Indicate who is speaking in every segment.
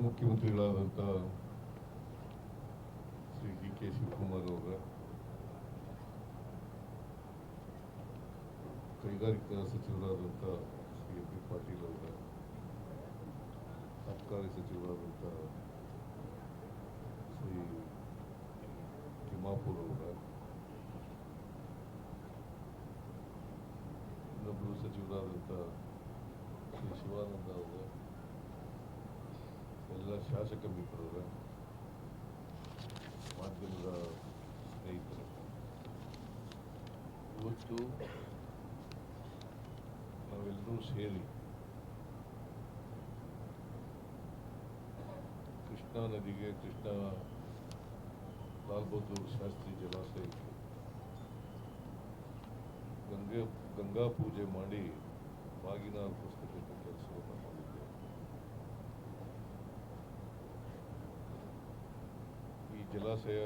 Speaker 1: ಉಪಮುಖ್ಯಮಂತ್ರಿಗಳಾದಂಥ Shri D K Shivakumar ಅವರ ಕೈಗಾರಿಕಾ ಸಚಿವರಾದಂಥ ಶ್ರೀ ಎಂ ಪಿ ಪಾಟೀಲ್ ಅವರ ಅಬಕಾರಿ ಸಚಿವರಾದಂಥ ಶ್ರೀ ತಿಮ್ಮಾಪುರ್ ಅವರ ಇನ್ನೊಬ್ಬರು ಸಚಿವರಾದಂಥ ಶ್ರೀ ಶಿವಾನಂದ ಅವರ ಎಲ್ಲ ಶಾಸಕ ಮಿತ್ರರ ಮಾಧ್ಯಮದ ಸ್ನೇಹಿತರು ಇವತ್ತು ನಾವೆಲ್ಲರೂ ಸೇರಿ ಕೃಷ್ಣಾ ನದಿಗೆ ಕೃಷ್ಣ ಲಾಲ್ ಬಹದ್ದೂರ್ ಶಾಸ್ತ್ರಿ ಜಲಾಶಯಕ್ಕೆ ಗಂಗೆ ಗಂಗಾ ಪೂಜೆ ಮಾಡಿ ಬಾಗಿನ ಅರ್ಪಿಸ್ತಕ್ಕಂಥ ಕೆಲಸವನ್ನು ಮಾಡಿದ್ದೇವೆ ಈ ಜಲಾಶಯ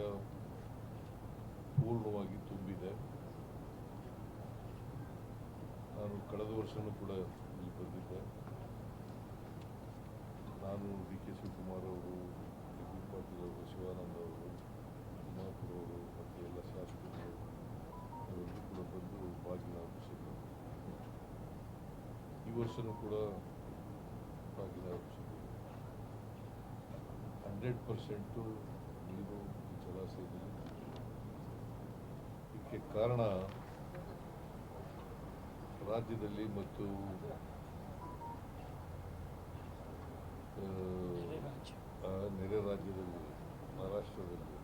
Speaker 1: ಪೂರ್ಣವಾಗಿ ತುಂಬಿದೆ. ನಾನು ಕಳೆದ ವರ್ಷನೂ ಕೂಡ ಇಲ್ಲಿ ಬಂದಿದ್ದೆ. ನಾನು ಡಿ ಕೆ ಶಿವಕುಮಾರ್ ಅವರು ಡಿ ಪಾಟೀಲ್ ಅವರು, ಶಿವಾನಂದ ಅವರು ತಿಮ್ಮಾಪುರ ಅವರು ಮತ್ತು ಎಲ್ಲ ಶಾಸಕರು ಅವರೆಲ್ಲರೂ ಕೂಡ ಬಂದು ಬಾಗಿನ ಅರ್ಪಿಸಿದ್ರು ಈ ವರ್ಷನೂ ಕೂಡ ಬಾಗಿನ ಅರ್ಪಿಸಿದ್ರು ಹಂಡ್ರೆಡ್ ಪರ್ಸೆಂಟು ಇದಕ್ಕೆ ಕಾರಣ ರಾಜ್ಯದಲ್ಲಿ ಮತ್ತು ನೆರೆ ರಾಜ್ಯದಲ್ಲಿ, ಮಹಾರಾಷ್ಟ್ರದಲ್ಲಿ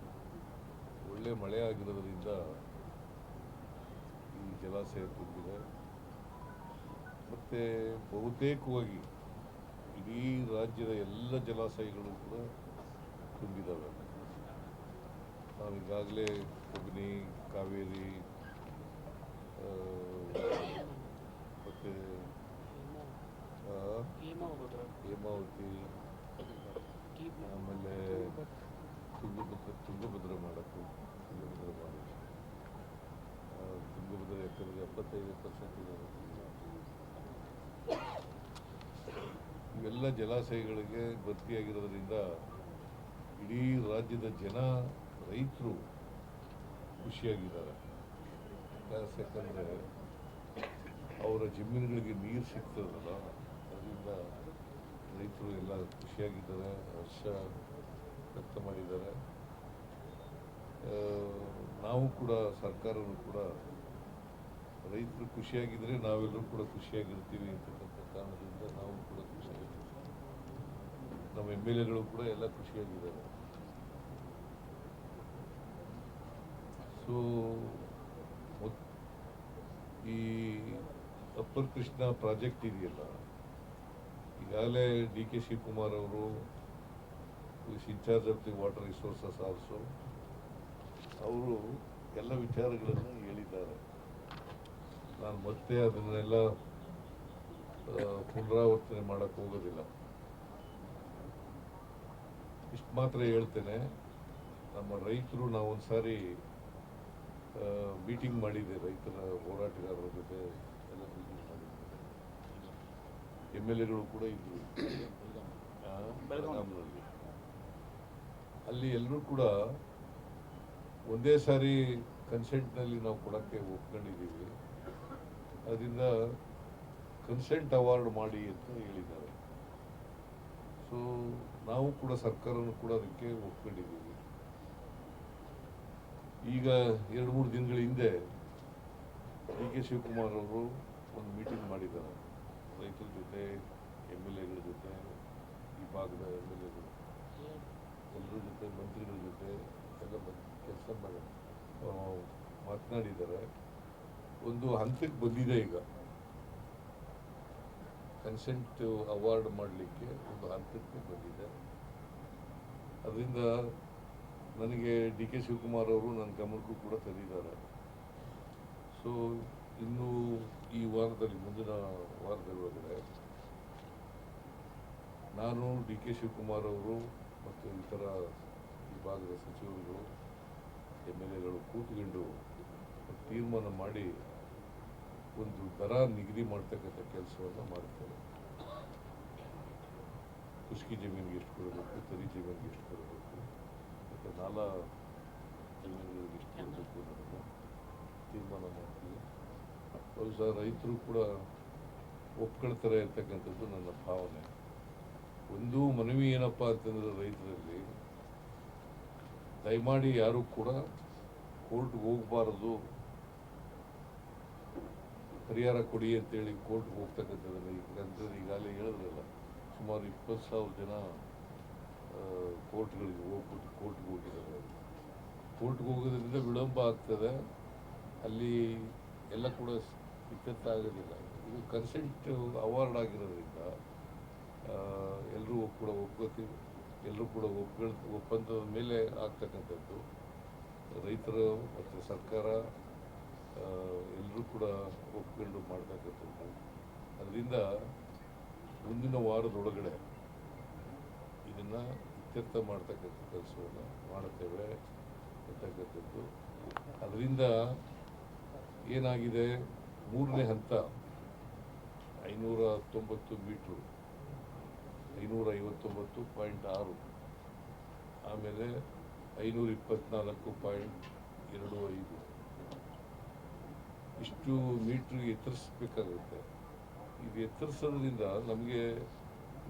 Speaker 1: ಒಳ್ಳೆ ಮಳೆ ಆಗಿರೋದ್ರಿಂದ ಈ ಜಲಾಶಯ ತುಂಬಿದೆ. ಮತ್ತು ಬಹುತೇಕವಾಗಿ ಇಡೀ ರಾಜ್ಯದ ಎಲ್ಲ ಜಲಾಶಯಗಳು ಕೂಡ ತುಂಬಿದ್ದಾವೆ ನಾವೀಗಾಗಲೇ ಕುಗ್ನಿ ಕಾವೇರಿ ಮತ್ತು ಹೇಮಾವತಿ, ಆಮೇಲೆ ತುಂಗಭದ್ರ ತುಂಗಭದ್ರ ಮಾಡಕ್ಕೆ, ತುಂಗಭದ್ರ ಮಾಡೋದು ತುಂಗಭದ್ರ ಎಕರೆಗೆ ಎಪ್ಪತ್ತೈದು ಪರ್ಸೆಂಟ್ ಇವೆಲ್ಲ ಜಲಾಶಯಗಳಿಗೆ ಭರ್ತಿಯಾಗಿರೋದ್ರಿಂದ ಇಡೀ ರಾಜ್ಯದ ಜನ ರೈತರು ಖುಷಿಯಾಗಿದ್ದಾರೆ. ಯಾಕಂದರೆ ಅವರ ಜಮೀನುಗಳಿಗೆ ನೀರು ಸಿಗ್ತದಲ್ಲ, ಅದರಿಂದ ರೈತರು ಎಲ್ಲ ಖುಷಿಯಾಗಿದ್ದಾರೆ, ಹರ್ಷ ವ್ಯಕ್ತ ಮಾಡಿದ್ದಾರೆ. ನಾವು ಕೂಡ ಸರ್ಕಾರವೂ ಕೂಡ ರೈತರು ಖುಷಿಯಾಗಿದ್ದರೆ ನಾವೆಲ್ಲರೂ ಕೂಡ ಖುಷಿಯಾಗಿರ್ತೀವಿ ಅಂತಕ್ಕಂಥ ಕಾರಣದಿಂದ ನಾವು ಕೂಡ ಖುಷಿಯಾಗಿರ್ತೀವಿ ನಮ್ಮ ಎಂ ಎಲ್ ಎಗಳು ಕೂಡ ಎಲ್ಲ ಖುಷಿಯಾಗಿದ್ದಾರೆ. ಸೊ ಈ ಅಪ್ಪರ್ ಕೃಷ್ಣ ಪ್ರಾಜೆಕ್ಟ್ ಇದೆಯಲ್ಲ, ಈಗಾಗಲೇ ಡಿ ಕೆ ಶಿವಕುಮಾರ್ ಅವರು in charge of the water resources also ಅವರು ಎಲ್ಲ ವಿಚಾರಗಳನ್ನು ಹೇಳಿದ್ದಾರೆ. ನಾನು ಮತ್ತೆ ಅದನ್ನೆಲ್ಲ ಪುನರಾವರ್ತನೆ ಮಾಡಕ್ಕೆ ಹೋಗೋದಿಲ್ಲ. ಇಷ್ಟು ಮಾತ್ರ ಹೇಳ್ತೇನೆ. ನಮ್ಮ ರೈತರು ನಾವೊಂದು ಸಾರಿ ಮೀಟಿಂಗ್ ಮಾಡಿದೆ ರೈತರ ಹೋರಾಟಗಾರರ ಜೊತೆ ಎಲ್ಲ ಮೀಟಿಂಗ್ ಮಾಡಿದ್ದಾರೆ ಎಂ ಎಲ್ ಎಗಳು ಕೂಡ ಇದ್ರು. ಅಲ್ಲಿ ಎಲ್ಲರೂ ಕೂಡ ಒಂದೇ ಸಾರಿ ಕನ್ಸೆಂಟ್ನಲ್ಲಿ ನಾವು ಕೊಡೋಕ್ಕೆ ಒಪ್ಕೊಂಡಿದ್ದೀವಿ. ಅದರಿಂದ ಕನ್ಸೆಂಟ್ ಅವಾರ್ಡ್ ಮಾಡಿ ಅಂತ ಹೇಳಿದ್ದಾರೆ. ಸೊ ನಾವು ಕೂಡ ಸರ್ಕಾರನೂ ಕೂಡ ಅದಕ್ಕೆ ಒಪ್ಕೊಂಡಿದ್ದೀವಿ. ಈಗ ಎರಡು ಮೂರು ದಿನಗಳ ಹಿಂದೆ ಡಿ ಕೆ ಶಿವಕುಮಾರ್ ಅವರು ಒಂದು ಮೀಟಿಂಗ್ ಮಾಡಿದ್ದಾರೆ. ರೈತರ ಜೊತೆ, ಎಂ ಎಲ್ ಎಗಳ ಜೊತೆ, ಈ ಭಾಗದ ಎಂ ಎಲ್ ಎಗಳು, ಎಲ್ಲರ ಜೊತೆ, ಮಂತ್ರಿಗಳ ಜೊತೆ ಎಲ್ಲ ಕೆಲಸ ಮಾಡಿ ಮಾತನಾಡಿದ್ದಾರೆ. ಒಂದು ಹಂತಕ್ಕೆ ಬಂದಿದೆ ಈಗ. ಕನ್ಸೆಂಟ್ ಅವಾರ್ಡ್ ಮಾಡಲಿಕ್ಕೆ ಒಂದು ಹಂತಕ್ಕೆ ಬಂದಿದೆ. ಅದರಿಂದ ನನಗೆ ಡಿ ಕೆ ಶಿವಕುಮಾರ್ ಅವರು ನನ್ನ ಗಮನಕ್ಕೂ ಕೂಡ ತಂದಿದ್ದಾರೆ. ಸೊ ಇನ್ನು ಈ ವಾರದಲ್ಲಿ, ಮುಂದಿನ ವಾರದೊಳಗಡೆ ನಾನು ಡಿ ಕೆ ಶಿವಕುಮಾರ್ ಅವರು ಮತ್ತು ಇತರ ಈ ಭಾಗದ ಸಚಿವರುಗಳು ಎಂ ಎಲ್ ಎಗಳು ಕೂತ್ಕೊಂಡು ತೀರ್ಮಾನ ಮಾಡಿ ಒಂದು ದರ ನಿಗದಿ ಮಾಡ್ತಕ್ಕಂಥ ಕೆಲಸವನ್ನು ಮಾಡ್ತಾರೆ ಖುಷ್ಕಿ ಜಮೀನಿಗೆ ಎಷ್ಟು ಕೊಡಬೇಕು, ತರಿ ಜಮೀನಿಗೆ ಎಷ್ಟು ಕೊಡಬೇಕು? ನಾಲಾ ಜಮೀನುಗಳಿಗೆ ಎಷ್ಟು ಕೊಡಬೇಕು ಅನ್ನೋದನ್ನು ತೀರ್ಮಾನ ಮಾಡ್ತೀವಿ ಬಹುಶಃ ರೈತರು ಕೂಡ ಒಪ್ಕೊಳ್ತಾರೆ ಇರ್ತಕ್ಕಂಥದ್ದು ನನ್ನ ಭಾವನೆ. ಒಂದು ಮನವಿ ಏನಪ್ಪ ಅಂತಂದರೆ ರೈತರಲ್ಲಿ ದಯಮಾಡಿ ಯಾರು ಕೂಡ ಕೋರ್ಟ್ಗೆ ಹೋಗಬಾರದು. ಪರಿಹಾರ ಕೊಡಿ ಅಂತೇಳಿ ಕೋರ್ಟ್ಗೆ ಹೋಗ್ತಕ್ಕಂಥದ್ದನ್ನು ಯಾಕಂದ್ರೆ ಈಗಾಗಲೇ ಹೇಳಿದ್ರಲ್ಲ ಸುಮಾರು ಇಪ್ಪತ್ತು ಸಾವಿರ ಜನ ಕೋರ್ಟ್ಗಳಿಗೆ ಹೋಗ್ಬಿಟ್ಟು, ಕೋರ್ಟ್ಗೆ ಹೋಗಿದ್ದಾರೆ. ಕೋರ್ಟ್ಗೆ ಹೋಗೋದ್ರಿಂದ ವಿಳಂಬ ಆಗ್ತದೆ. ಅಲ್ಲಿ ಎಲ್ಲ ಕೂಡ ಇತ್ಯರ್ಥ ಆಗೋದಿಲ್ಲ ಇದು ಕನ್ಸೆಂಟ್ ಅವಾರ್ಡ್ ಆಗಿರೋದ್ರಿಂದ ಎಲ್ಲರೂ ಕೂಡ ಒಪ್ಕೋತೀವಿ ಎಲ್ಲರೂ ಕೂಡ ಒಪ್ಕೊಳ್ ಒಪ್ಪಂದದ ಮೇಲೆ ಆಗ್ತಕ್ಕಂಥದ್ದು. ರೈತರು ಮತ್ತು ಸರ್ಕಾರ ಎಲ್ಲರೂ ಕೂಡ ಒಪ್ಕೊಂಡು ಮಾಡ್ತಕ್ಕಂಥದ್ದು. ಅದರಿಂದ ಮುಂದಿನ ವಾರದೊಳಗಡೆ ಇದನ್ನು ಇತ್ಯರ್ಥ ಮಾಡ್ತಕ್ಕಂಥ ಕೆಲಸವನ್ನು ಮಾಡುತ್ತೇವೆ ಅಂತಕ್ಕಂಥದ್ದು. ಅದರಿಂದ ಏನಾಗಿದೆ? ಮೂರನೇ ಹಂತ, ಐನೂರ ಹತ್ತೊಂಬತ್ತು ಮೀಟ್ರು, ಐನೂರ ಐವತ್ತೊಂಬತ್ತು ಪಾಯಿಂಟ್ ಆರು, ಆಮೇಲೆ ಐನೂರ ಇಪ್ಪತ್ನಾಲ್ಕು ಪಾಯಿಂಟ್ ಎರಡು ಐದು. ಇಷ್ಟು ಮೀಟ್ರಿಗೆ ಎತ್ತರಿಸಬೇಕಾಗುತ್ತೆ. ಇದು ಎತ್ತರಿಸೋದ್ರಿಂದ ನಮಗೆ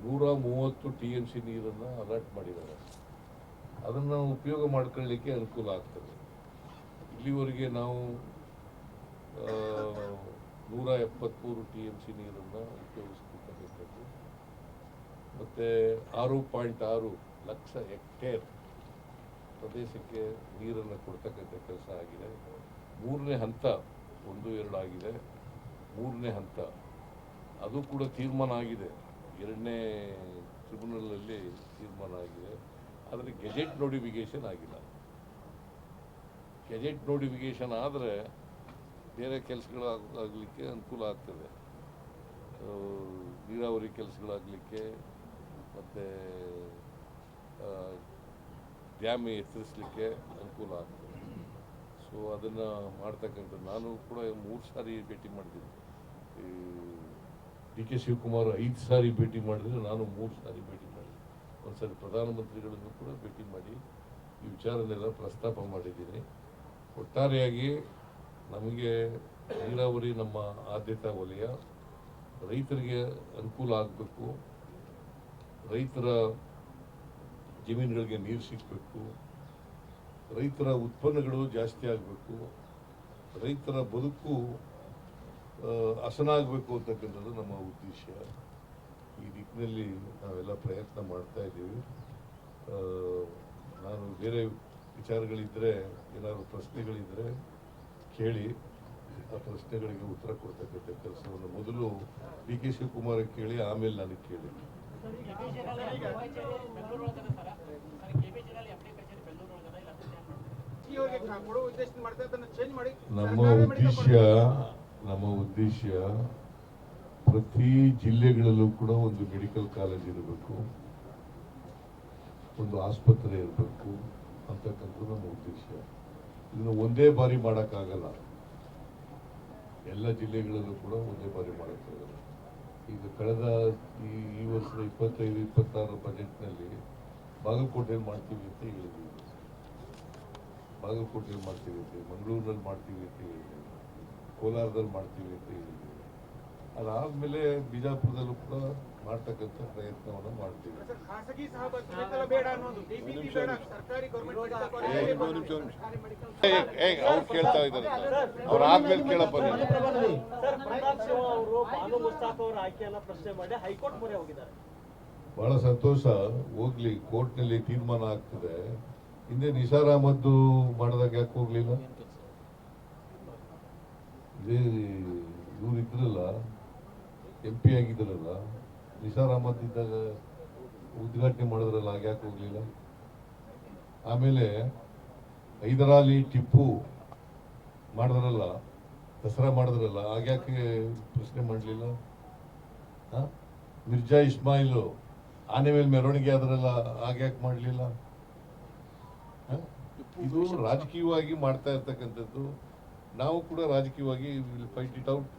Speaker 1: ನೂರ ಮೂವತ್ತು ಟಿ ಎಂ ಸಿ ನೀರನ್ನು ಅಲರ್ಟ್ ಮಾಡಿದ್ದಾರೆ. ಅದನ್ನು ಉಪಯೋಗ ಮಾಡ್ಕೊಳ್ಳಿಕ್ಕೆ ಅನುಕೂಲ ಆಗ್ತದೆ. ಇಲ್ಲಿವರೆಗೆ ನಾವು ನೂರ ಎಪ್ಪತ್ತ್ಮೂರು ಟಿ ಎಂ ಸಿ ನೀರನ್ನು ಉಪಯೋಗಿಸ್ತಿರ್ತಕ್ಕಂಥದ್ದು ಮತ್ತು ಆರು ಪಾಯಿಂಟ್ ಆರು ಲಕ್ಷ ಹೆಕ್ಟೇರ್ ಪ್ರದೇಶಕ್ಕೆ ನೀರನ್ನು ಕೊಡ್ತಕ್ಕಂಥ ಕೆಲಸ ಆಗಿದೆ. ಮೂರನೇ ಹಂತ ಒಂದು ಎರಡು ಆಗಿದೆ. ಮೂರನೇ ಹಂತ, ಅದು ಕೂಡ ತೀರ್ಮಾನ ಆಗಿದೆ. ಎರಡನೇ ಟ್ರಿಬ್ಯುನಲಲ್ಲಿ ತೀರ್ಮಾನ ಆಗಿದೆ. ಆದರೆ ಗೆಜೆಟ್ ನೋಟಿಫಿಕೇಶನ್ ಆಗಿಲ್ಲ. ಗೆಜೆಟ್ ನೋಟಿಫಿಕೇಶನ್ ಆದರೆ ಬೇರೆ ಕೆಲಸಗಳಾಗಲಿಕ್ಕೆ ಅನುಕೂಲ ಆಗ್ತದೆ. ನೀರಾವರಿ ಕೆಲಸಗಳಾಗಲಿಕ್ಕೆ ಮತ್ತು ಡ್ಯಾಮ್ ಎತ್ತರಿಸಲಿಕ್ಕೆ ಅನುಕೂಲ ಆಗ್ತದೆ. ಸೊ ಅದನ್ನು ಮಾಡ್ತಕ್ಕಂಥ ನಾನು ಕೂಡ ಮೂರು ಸಾರಿ ಭೇಟಿ ಮಾಡಿದ್ದೀನಿ. ಈ ಡಿ ಕೆ ಶಿವಕುಮಾರ್ ಐದು ಸಾರಿ ಭೇಟಿ ಮಾಡಿದರೆ ನಾನು ಮೂರು ಸಾರಿ ಭೇಟಿ ಮಾಡಿ ಒಂದು ಸಾರಿ ಪ್ರಧಾನಮಂತ್ರಿಗಳನ್ನು ಕೂಡ ಭೇಟಿ ಮಾಡಿ ಈ ವಿಚಾರನೆಲ್ಲ ಪ್ರಸ್ತಾಪ ಮಾಡಿದ್ದೀನಿ. ಒಟ್ಟಾರೆಯಾಗಿ ನಮಗೆ ನೀರಾವರಿ ನಮ್ಮ ಆದ್ಯತಾ ವಲಯ ರೈತರಿಗೆ ಅನುಕೂಲ ಆಗಬೇಕು. ರೈತರ ಜಮೀನುಗಳಿಗೆ ನೀರು ಸಿಗಬೇಕು. ರೈತರ ಉತ್ಪನ್ನಗಳು ಜಾಸ್ತಿ ಆಗಬೇಕು. ರೈತರ ಬದುಕು ಹಸನಾಗಬೇಕು ಅಂತಕ್ಕಂಥದ್ದು ನಮ್ಮ ಉದ್ದೇಶ. ಈ ದಿಕ್ಕಿನಲ್ಲಿ ನಾವೆಲ್ಲ ಪ್ರಯತ್ನ ಮಾಡ್ತಾ ಇದ್ದೀವಿ. ನಾನು ಬೇರೆ ವಿಚಾರಗಳಿದ್ದರೆ ಏನಾದರೂ ಪ್ರಶ್ನೆಗಳಿದ್ದರೆ ಕೇಳಿ ಆ ಪ್ರಶ್ನೆಗಳಿಗೆ ಉತ್ತರ ಕೊಡ್ತಕ್ಕಂಥ ಕೆಲಸವನ್ನು ಮೊದಲು ಡಿ ಕೆ ಶಿವಕುಮಾರ್ ಕೇಳಿ ಆಮೇಲೆ ನನಗೆ ಕೇಳಿ. ನಮ್ಮ ಉದ್ದೇಶ ನಮ್ಮ ಉದ್ದೇಶ ಪ್ರತಿ ಜಿಲ್ಲೆಗಳಲ್ಲೂ ಕೂಡ ಒಂದು ಮೆಡಿಕಲ್ ಕಾಲೇಜ್ ಇರಬೇಕು, ಒಂದು ಆಸ್ಪತ್ರೆ ಇರಬೇಕು ಅಂತಕ್ಕಂಥದ್ದು ನಮ್ಮ ಉದ್ದೇಶ. ಇದನ್ನು ಒಂದೇ ಬಾರಿ ಮಾಡೋಕ್ಕಾಗಲ್ಲ. ಎಲ್ಲ ಜಿಲ್ಲೆಗಳಲ್ಲೂ ಕೂಡ ಒಂದೇ ಬಾರಿ ಮಾಡೋಕ್ಕಾಗಲ್ಲ. ಈಗ ಕಳೆದ ಈ ಈ ವರ್ಷದ ಇಪ್ಪತ್ತೈದು ಇಪ್ಪತ್ತಾರರ ಬಜೆಟ್ನಲ್ಲಿ ಬಾಗಲಕೋಟೆಯಲ್ಲಿ ಮಾಡ್ತೀವಿ ಅಂತ ಹೇಳಿದ್ದೀವಿ. ಬಾಗಲಕೋಟೆಯಲ್ಲಿ ಮಾಡ್ತೀವಿ ಅಂತ ಮಂಗಳೂರಿನಲ್ಲಿ ಮಾಡ್ತೀವಿ ಅಂತ ಹೇಳಿದ್ದೀವಿ. ಕೋಲಾರದಲ್ಲಿ ಮಾಡ್ತೀವಿ ಅಂತ ಹೇಳಿದ್ವಿ ಅದಾದಮೇಲೆ ಬಿಜಾಪುರದಲ್ಲೂ ಕೂಡ ಮಾಡ್ತಕ್ಕಂಥ ಪ್ರಯತ್ನವನ್ನು ಮಾಡ್ತೀವಿ.
Speaker 2: ಸರ್, ಖಾಸಗಿ ಸಹಭಾಗಿತ್ವ ಬೇಡ ಅನ್ನೋದು. ಡಿಬಿಟಿ ಬೇಡ ಸರ್ಕಾರಿ ಗೌರ್ಮೆಂಟ್
Speaker 1: ಅವ್ರು ಕೇಳ್ತಾ ಇದ್ದಾರೆ. ಅವ್ರು ಆದ್ಮೇಲೆ ಕೇಳಪ್ಪ ನೀನು.
Speaker 3: ಸರ್ ಪ್ರತಾಪ್ ಅವರು ಬಾನು ಮುಸ್ತಾಫ್ ಪ್ರಶ್ನೆ ಮಾಡಿ ಹೈಕೋರ್ಟ್ ಮೊರೆ ಹೋಗಿದ್ದಾರೆ.
Speaker 1: ಬಹಳ ಸಂತೋಷ. ಹೋಗ್ಲಿ ಕೋರ್ಟ್ನಲ್ಲಿ ತೀರ್ಮಾನ ಆಗ್ತದೆ. ಹಿಂದೆ ನಿಸಾರ್ ಅಹಮದ್ ಮಾಡಿದಾಗ ಯಾಕೆ ಹೋಗ್ಲಿಲ್ಲ? ಇದೇ ಇವ್ರು ಇದ್ರಲ್ಲ ಎಂ ಪಿ ಆಗಿದ್ರಲ್ಲ ನಿಸಾರ್ ಅಹಮದ್ ಇದ್ದಾಗ ಉದ್ಘಾಟನೆ ಮಾಡಿದ್ರಲ್ಲ ಆಗ ಯಾಕೆ ಹೋಗ್ಲಿಲ್ಲ? ಆಮೇಲೆ ಹೈದರಾಲಿ ಟಿಪ್ಪು ಮಾಡಿದ್ರಲ್ಲ, ದಸರಾ ಮಾಡಿದ್ರಲ್ಲ ಆಗ ಯಾಕೆ ಪ್ರಶ್ನೆ ಮಾಡಲಿಲ್ಲ? ಮಿರ್ಜಾ ಇಸ್ಮಾಯಿಲು ಆನೆ ಮೇಲೆ ಮೆರವಣಿಗೆ ಆದ್ರಲ್ಲ ಆಗ ಯಾಕೆ ಮಾಡಲಿಲ್ಲ? ಇದು ರಾಜಕೀಯವಾಗಿ ಮಾಡ್ತಾ ಇರ್ತಕ್ಕಂಥದ್ದು ನಾವು ಕೂಡ ರಾಜಕೀಯವಾಗಿ ವಿಲ್ ಫೈಟ್ ಇಟ್ ಔಟ್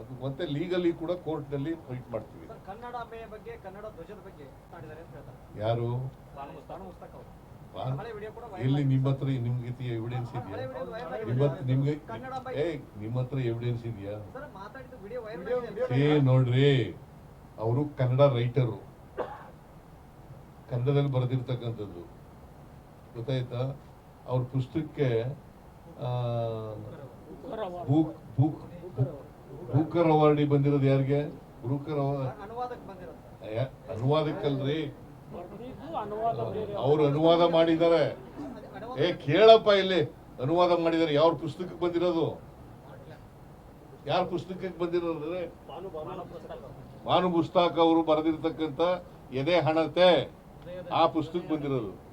Speaker 1: ಅದು ಮತ್ತೆ ಲೀಗಲಿ ಕೂಡ ಕೋರ್ಟ್ನಲ್ಲಿ ಫೈಟ್ ಮಾಡ್ತೀವಿ.
Speaker 3: ಸರ್ ಕನ್ನಡಾಂಬೆಯ ಬಗ್ಗೆ ಕನ್ನಡ ಧ್ವಜದ ಬಗ್ಗೆ ಮಾತಾಡಿದ್ದಾರೆ ಅಂತ ಹೇಳ್ತಾರೆ.
Speaker 1: ಯಾರು? ಎಲ್ಲಿ ನಿಮ್ಮ ಹತ್ರ ನಿಮ್ಗೆ ಎವಿಡೆನ್ಸ್ ಇದೆಯಾ? ನಿಮ್ಗೆ ಏ ನಿಮ್ಮ ಹತ್ರ ಎವಿಡೆನ್ಸ್ ಇದೆಯಾ? ಏ ನೋಡ್ರಿ ಅವರು ಕನ್ನಡ ರೈಟರು ಕನ್ನಡದಲ್ಲಿ ಬರೆದಿರ್ತಕ್ಕಂಥದ್ದು. ಗೊತ್ತಾಯ್ತಾ? ಅವ್ರ ಪುಸ್ತಕಕ್ಕೆ ಬುಕ್ ಬೂಕ್ ಬೂಕರ್ ಅವಾರ್ಡಿ ಬಂದಿರೋದು ಯಾರಿಗೆ? ಯಾ- ಅನುವಾದಕ್ಕಲ್ರಿ. ಅವ್ರು ಅನುವಾದ ಮಾಡಿದ್ದಾರೆ. ಏ ಕೇಳಪ್ಪ ಇಲ್ಲಿ. ಅನುವಾದ ಮಾಡಿದ್ದಾರೆ. ಯಾವ ಪುಸ್ತಕಕ್ಕೆ ಬಂದಿರೋದು? ಯಾರ ಪುಸ್ತಕಕ್ಕೆ ಬಂದಿರೋದ್ರೆ
Speaker 3: ಭಾನು ಪುಸ್ತಕ.
Speaker 1: ಅವರು ಬರೆದಿರ್ತಕ್ಕಂಥ ಎದೆ ಹಣತೆ ಆ ಪುಸ್ತಕ ಬಂದಿರೋದು.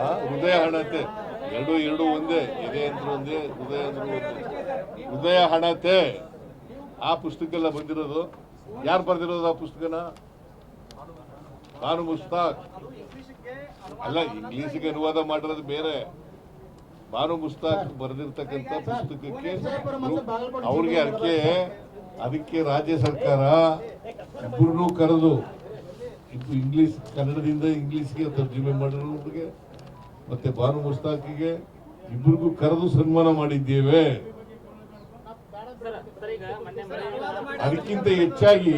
Speaker 1: ಆ, ಹೃದಯ ಹಣತೆ. ಎರಡು ಎರಡು ಒಂದೇ, ಎದೆ ಅಂದ್ರೆ ಒಂದೇ ಹೃದಯ ಅಂದ್ರೆ ಒಂದೇ. ಹೃದಯ ಹಣತೆ. ಆ ಪುಸ್ತಕ ಎಲ್ಲ ಬಂದಿರೋದು. ಯಾರು ಬರೆದಿರೋದು ಆ ಪುಸ್ತಕನ? ಮಾನು ಮುಸ್ತಾಕ್. ಅಲ್ಲ, ಇಂಗ್ಲಿಷ್ಗೆ ಅನುವಾದ ಮಾಡಿರೋದು ಬೇರೆ. ಬಾನು ಮುಸ್ತಾಕ್ ಬರೆದಿರ್ತಕ್ಕಂಥ ಪುಸ್ತಕಕ್ಕೆ ಅವ್ರಿಗೆ ಅದಕ್ಕೆ ಅದಕ್ಕೆ ರಾಜ್ಯ ಸರ್ಕಾರ ಇಬ್ಬರನ್ನೂ ಕರೆದು ಇದು ಇಂಗ್ಲಿಷ್ ಕನ್ನಡದಿಂದ ಇಂಗ್ಲಿಷ್ಗೆ ತರ್ಜುಮೆ ಮಾಡಿರೋರಿಗೆ ಮತ್ತೆ ಬಾನು ಮುಸ್ತಾಕಿಗೆ ಇಬ್ಬರಿಗೂ ಕರೆದು ಸನ್ಮಾನ ಮಾಡಿದ್ದೇವೆ. ಅದಕ್ಕಿಂತ ಹೆಚ್ಚಾಗಿ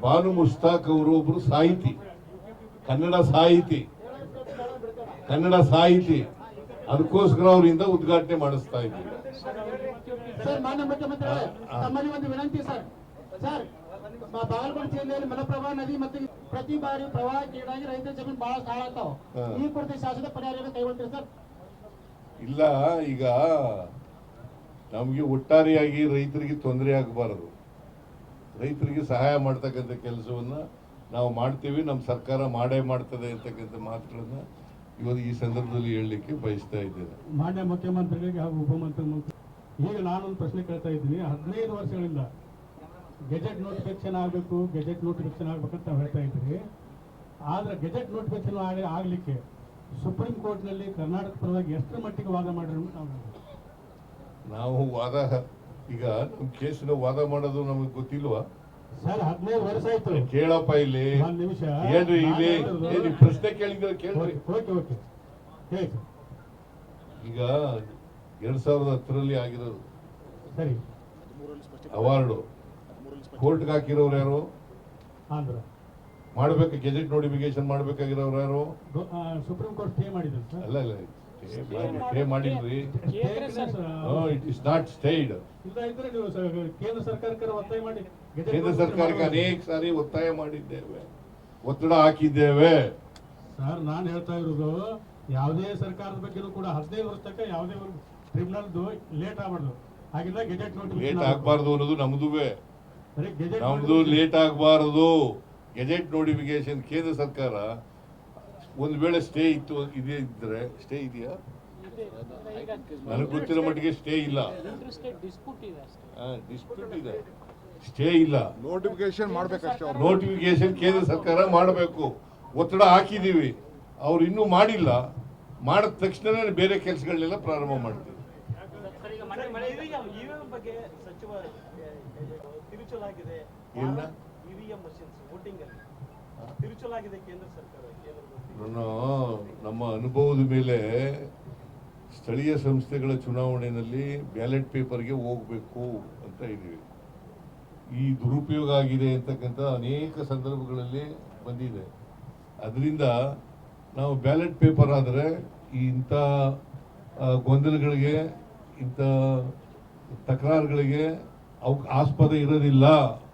Speaker 1: ಬಾನು ಮುಸ್ತಾಕ್ ಅವರು ಒಬ್ರು ಸಾಹಿತಿ ಕನ್ನಡ ಸಾಹಿತಿ ಕನ್ನಡ ಸಾಹಿತಿ. ಅದಕ್ಕೋಸ್ಕರ ಅವರಿಂದ ಉದ್ಘಾಟನೆ ಮಾಡಿಸ್ತಾ ಇದ್ದೀವಿ.
Speaker 4: ಸರ್ ಮಾನ್ಯ ಮುಖ್ಯಮಂತ್ರಿ
Speaker 1: ಆ, ಆ.
Speaker 4: ತಮ್ಮಲ್ಲಿ ಒಂದು ವಿನಂತಿ ಸರ್. ಸರ್ ಬಾಗಲಕೋಟೆ ಜಿಲ್ಲೆಯಲ್ಲಿ ಮಲಪ್ರಭಾ ನದಿ ಮತ್ತು ಪ್ರತಿ ಬಾರಿ ಪ್ರವಾಹಕ್ಕೀಡಾಗಿ ರೈತರ ಜಮೀನು ಬಹಳ ಹಾಳಾಗ್ತಾವ ಈ ಕುರಿತು ಶಾಸಕ ಪರಿಹಾರ ಕೈಗೊಳ್ತೀರಿ ಸರ್?
Speaker 1: ಇಲ್ಲ ಈಗ ನಮಗೆ ಒಟ್ಟಾರೆಯಾಗಿ ರೈತರಿಗೆ ತೊಂದರೆ ಆಗಬಾರದು. ರೈತರಿಗೆ ಸಹಾಯ ಮಾಡ್ತಕ್ಕಂಥ ಕೆಲಸವನ್ನ ನಾವು ಮಾಡ್ತೀವಿ ನಮ್ಮ ಸರ್ಕಾರ ಮಾಡೇ ಮಾಡ್ತದೆ ಅಂತಕ್ಕಂಥ ಮಾತುಗಳನ್ನು ಇವತ್ತು ಈ ಸಂದರ್ಭದಲ್ಲಿ ಹೇಳಲಿಕ್ಕೆ ಬಯಸ್ತಾ ಇದ್ದೇನೆ.
Speaker 4: ಮಾನ್ಯ ಮುಖ್ಯಮಂತ್ರಿಗಳಿಗೆ ಹಾಗೂ ಉಪಮುಖ್ಯಮಂತ್ರಿ ಈಗ ನಾನೊಂದು ಪ್ರಶ್ನೆ ಕೇಳ್ತಾ ಇದ್ದೀನಿ. ಹದಿನೈದು ವರ್ಷಗಳಿಂದ ಗೆಜೆಟ್ ನೋಟಿಫಿಕೇಶನ್ ಆಗಬೇಕು ಗೆಜೆಟ್ ನೋಟಿಫಿಕೇಶನ್ ಆಗಬೇಕಂತ ನಾವು ಹೇಳ್ತಾ ಇದ್ದೀರಿ ಆದ್ರೆ ಗೆಜೆಟ್ ನೋಟಿಫಿಕೇಶನ್ ಆಗಿ ಆಗ್ಲಿಕ್ಕೆ ಸುಪ್ರೀಂ ಕೋರ್ಟ್ನಲ್ಲಿ ಕರ್ನಾಟಕ ಪರವಾಗಿ ಎಷ್ಟರ ಮಟ್ಟಿಗೆ ವಾದ ಮಾಡಿದ್ರು ನಾವು
Speaker 1: ನಾವು ವಾದ ಈಗ ನಮ್ಮ ಕೇಸಿನ ವಾದ ಮಾಡೋದು ನಮಗೆ ಗೊತ್ತಿಲ್ವಾ?
Speaker 4: ಸರ್ ಹದಿನೈದು ವರ್ಷ ಆಯ್ತು.
Speaker 1: ಕೇಳಪ್ಪ ಇಲ್ಲಿ.
Speaker 4: ಒಂದು ನಿಮಿಷ.
Speaker 1: ಹೇಳ್ರಿ ಇಲ್ಲಿ?
Speaker 4: ನಾನು
Speaker 1: ಏ, ನೀವು ಪ್ರಶ್ನೆ ಕೇಳಿದ್ರೆ ಕೇಳ್ರಿ.
Speaker 4: ಓಕೆ ಓಕೆ ಹೇಳಿ ಸರ್.
Speaker 1: ಈಗ ಎರಡ್ ಸಾವಿರದ ಹತ್ತರಲ್ಲಿ ಆಗಿರೋದು
Speaker 4: ಸರಿ.
Speaker 1: ಅವಾರ್ಡು. ಕೋರ್ಟ್ಗೆ ಹಾಕಿರೋರು ಯಾರು?
Speaker 4: ಆಂಧ್ರ.
Speaker 1: ಮಾಡ್ಬೇಕು ಗೆಜೆಟ್ ನೋಟಿಫಿಕೇಶನ್ ಮಾಡಬೇಕಾಗಿರೋರು ಯಾರು?
Speaker 4: ಸುಪ್ರೀಂ ಕೋರ್ಟ್ ಸ್ಟೇ ಮಾಡಿದ್ರು ಸರ್.
Speaker 1: ಅಲ್ಲ ಇಲ್ಲ ಸ್ಟೇ ಮಾಡಿಲ್ರಿ. It is not stayed.
Speaker 4: ಇಲ್ಲ ಇದ್ರೆ ನೀವು ಸ- ಕೇಂದ್ರ ಸರ್ಕಾರಕ್ಕೆ ಒತ್ತಾಯ ಮಾಡಿ.
Speaker 1: ಕೇಂದ್ರ ಸರ್ಕಾರಕ್ಕೆ ಅನೇಕ ಸಾರಿ ಒತ್ತಾಯ ಮಾಡಿದ್ದೇವೆ. ಒತ್ತಡ ಹಾಕಿದ್ದೇವೆ.
Speaker 4: ಸರ್ ನಾನು ಹೇಳ್ತಾ ಇರೋದು ಯಾವುದೇ ಸರ್ಕಾರದ ಬಗ್ಗೆನೂ ಕೂಡ ಹದಿನೈದು ವರ್ಷ ತನಕ ಯಾವುದೇ ಒಂದು ಲೇಟ್ ಆಗಬಾರ್ದು. ಹಾಗಿಲ್ಲ ಗೆಜೆಟ್ ನೋಟಿಫಿಕೇಶನ್
Speaker 1: ಲೇಟ್ ಆಗಬಾರ್ದು ಅನ್ನೋದು ನಮ್ದುವೆ. ನಮ್ದು ಲೇಟ್ ಆಗಬಾರದು. ಗೆಜೆಟ್ ನೋಟಿಫಿಕೇಶನ್ ಕೇಂದ್ರ ಸರ್ಕಾರ ಒಂದು ವೇಳೆ ಸ್ಟೇ ಇತ್ತು ಇದೇ ಇದ್ರೆ ಸ್ಟೇ ಇದೆಯಾ? ನನಗೆ ಗೊತ್ತಿರೋ ಮಟ್ಟಿಗೆ ಸ್ಟೇ ಇಲ್ಲ.
Speaker 5: ಡಿಸ್ಪ್ಯೂಟ್ ಇದೆ ಅಷ್ಟೇ
Speaker 1: ಡಿಸ್ಪ್ಯೂಟ್ ಇದೆ. ಸ್ಟೇ ಇಲ್ಲ.
Speaker 6: ನೋಟಿಫಿಕೇಶನ್ ಮಾಡ್ಬೇಕಷ್ಟೇ
Speaker 1: ನೋಟಿಫಿಕೇಶನ್ ಕೇಂದ್ರ ಸರ್ಕಾರ ಮಾಡಬೇಕು. ಒತ್ತಡ ಹಾಕಿದೀವಿ. ಅವ್ರು ಇನ್ನೂ ಮಾಡಿಲ್ಲ. ಮಾಡಿದ ತಕ್ಷಣನೇ ಬೇರೆ ಕೆಲಸಗಳನ್ನೆಲ್ಲ ಪ್ರಾರಂಭ ಮಾಡ್ತೀವಿ.
Speaker 3: ತಿರುಚಲಾಗಿದೆ ಕೇಂದ್ರದಲ್ಲಿ
Speaker 1: ನಮ್ಮ ಅನುಭವದ ಮೇಲೆ ಸ್ಥಳೀಯ ಸಂಸ್ಥೆಗಳ ಚುನಾವಣೆಯಲ್ಲಿ ಬ್ಯಾಲೆಟ್ ಪೇಪರ್ಗೆ ಹೋಗಬೇಕು ಅಂತ ಇದ್ದೀವಿ. ಈ ದುರುಪಯೋಗ ಆಗಿದೆ ಅಂತಕ್ಕಂಥ ಅನೇಕ ಸಂದರ್ಭಗಳಲ್ಲಿ ಬಂದಿದೆ. ಅದರಿಂದ ನಾವು ಬ್ಯಾಲೆಟ್ ಪೇಪರ್ ಆದರೆ ಇಂಥ ಗೊಂದಲಗಳಿಗೆ ಇಂಥ ತಕರಾರುಗಳಿಗೆ ಅವಕ್ಕೆ ಆಸ್ಪದ ಇರೋದಿಲ್ಲ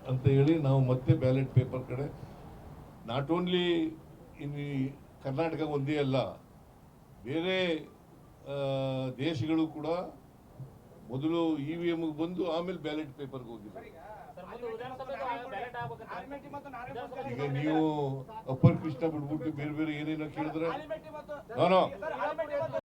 Speaker 1: ಅಂತ ಹೇಳಿ ನಾವು ಮತ್ತೆ ಬ್ಯಾಲೆಟ್ ಪೇಪರ್ ಕಡೆ ನಾಟ್ ಓನ್ಲಿ ಇನ್ ಕರ್ನಾಟಕ ಒಂದೇ ಅಲ್ಲ ಬೇರೆ ದೇಶಗಳು ಕೂಡ ಮೊದಲು ಇ ವಿ ಎಮ್ಗೆ ಬಂದು ಆಮೇಲೆ ಬ್ಯಾಲೆಟ್ ಪೇಪರ್ಗೆ ಹೋಗಿದ್ದಾರೆ ಈಗ ನೀವು ಅಪ್ಪರ್ ಕೃಷ್ಣ ಬಿಟ್ಬಿಟ್ಟು ಬೇರೆ ಬೇರೆ ಏನೇನೋ ಕೇಳಿದ್ರೆ